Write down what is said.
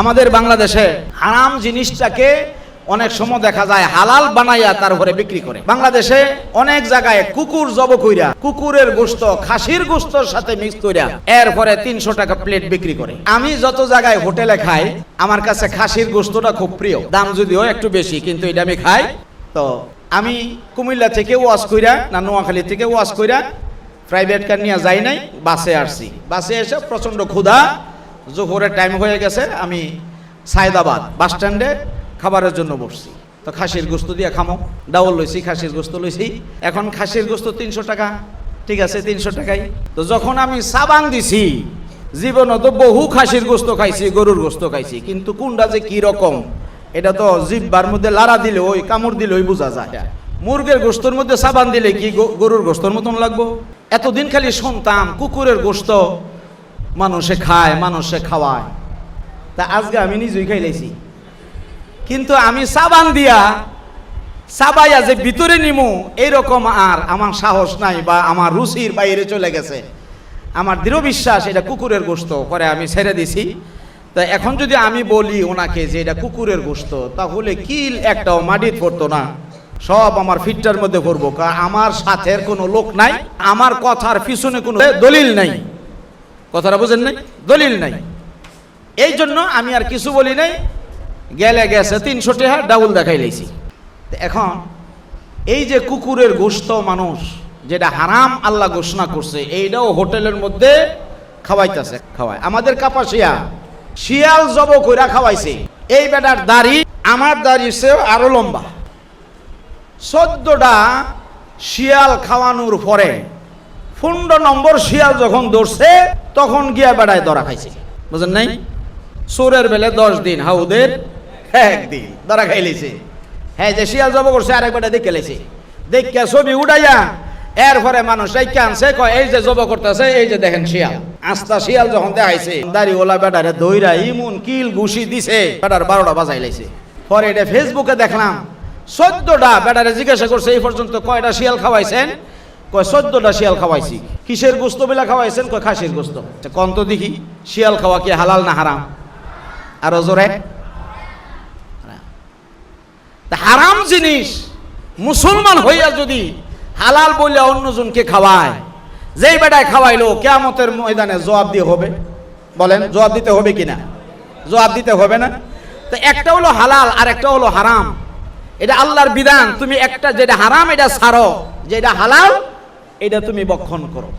আমাদের বাংলাদেশে হারাম জিনিসটাকে অনেক সময় দেখা যায় হালাল বানাইয়া তার তারপরে বিক্রি করে। বাংলাদেশে অনেক জায়গায় কুকুর জব কইরা, কুকুরের গোস্ত, খাসির গোস্তর সাথে মিক্স কইরা এরপরে তিনশো টাকা প্লেট বিক্রি করে। আমি যত জায়গায় হোটেলে খাই, আমার কাছে খাসির গোস্তটা খুব প্রিয়। দাম যদিও একটু বেশি, কিন্তু এটা আমি খাই। তো আমি কুমিল্লা থেকে ওয়াশ কইরা, না নোয়াখালী থেকে ওয়াশ কইরা প্রাইভেট কার নিয়ে যাই নাই, বাসে আসছি। বাসে এসে প্রচণ্ড ক্ষুধা জোহরের টাইম হয়ে গেছে, আমি সায়দাবাদ বাস স্ট্যান্ডে খাবারের জন্য বসছি। তো খাসির গোস্ত দিয়ে খামো। ডাউল লইছি, খাসির গোস্ত লইছি। এখন খাসির গোস্ত তিনশো টাকা। ঠিক আছে, তিনশো টাকাই। তো যখন আমি সাবান দিছি জীবনে তো বহু খাসির গোস্ত খাইছি, গরুর গোস্ত খাইছি। কিন্তু কোনটা যে কি রকম, এটা তো জিব্বার মধ্যে লাড়া দিলে ওই, কামড় দিলে ওই বোঝা যায়। মুরগের গোস্তর মধ্যে সাবান দিলে কি গরুর গোস্তর মতন লাগবো? এতদিন খালি শুনতাম, কুকুরের গোস্ত মানুষে খায়, মানুষে খাওয়ায়। তা আজকে আমি নিজেই খাইলেছি কিন্তু আমি সাবান দিয়া, সাবাইয়া যে ভিতরে নিমু, এইরকম আর আমার সাহস নাই বা আমার রুচির বাইরে চলে গেছে। আমার দৃঢ় বিশ্বাস, এটা কুকুরের গোস্ত করে আমি ছেড়ে দিছি। তা এখন যদি আমি বলি ওনাকে যে এটা কুকুরের গোস্ত, তাহলে কিল একটাও মাটিত পড়তো না। সব আমার ফিটটার মধ্যে পড়ব কারণ আমার সাথের কোনো লোক নাই, আমার কথার পিছনে কোনো দলিল নাই। কথাটা বুঝেন নাই? দলিল নাই। এই জন্য আমি আর কিছু বলি নাই। গেলে গেছে, তিনশো টাকা ডাউল দেখাই লাইছি। এখন, এই যে কুকুরের গোস্ত মানুষ, যেটা হারাম আল্লাহ ঘোষণা করছে, এইটাও হোটেলের মধ্যে খাওয়াইতেছে, খাওয়ায়। আমাদের কাপাসিয়া, শিয়াল জব কইরা খাওয়াইছে। এই বেটার দাড়ি, আমার দাড়ি চেয়েও আরও লম্বা। চোদ্দটা শিয়াল খাওয়ানোর পরে পনেরো নম্বর শিয়াল যখন ধরছে তখন গিয়া বেড়ায় ধরা খাইছে। বুঝেন নাই? সোরের বেলে দশ দিন হাউদের একদিন ধরা খাইলেছে হ্যাঁ যে শিয়াল জব করছে, আরেক বেটা দেখে লেছে। দেখে ছবি উড়াইয়া এরপরে মানুষ এই আনছে, কয়, এই যে জব করতেছে, এই যে দেখেন শিয়াল। আস্তা শিয়াল যখন দেখাইছে, দাড়িওয়ালা বেটারে দইরা ইমুন কিল ঘুষি দিছে, বেটার বারোটা বাজাই লাইছে পরে এটা ফেসবুকে দেখলাম, চোদ্দটা বেটারে জিজ্ঞাসা করছে, এই পর্যন্ত কয়টা শিয়াল খাওয়াইছেন? কয়, চোদ্দটা শিয়াল খাওয়াইছি। কিসের গোস্ত বেলা খাওয়াইছেন? কয়, খাসির গোস্ত। কন তো দেখি, শিয়াল খাওয়া কি হালাল না হারাম? আরও জোরে। হারাম জিনিস, মুসলমান হইয়া যদি হালাল বলে অন্যজনকে খাওয়ায়, যেই বেটায় খাওয়াইলো, কেয়ামতের ময়দানে জবাব দিয়ে হবে। বলেন, জবাব দিতে হবে কিনা জবাব দিতে হবে না। তো একটা হলো হালাল, আর একটা হলো হারাম। এটা আল্লাহর বিধান। তুমি একটা যেটা হারাম, এটা ছাড়ো। যেটা হালাল এটা তুমি বক্ষণ করো।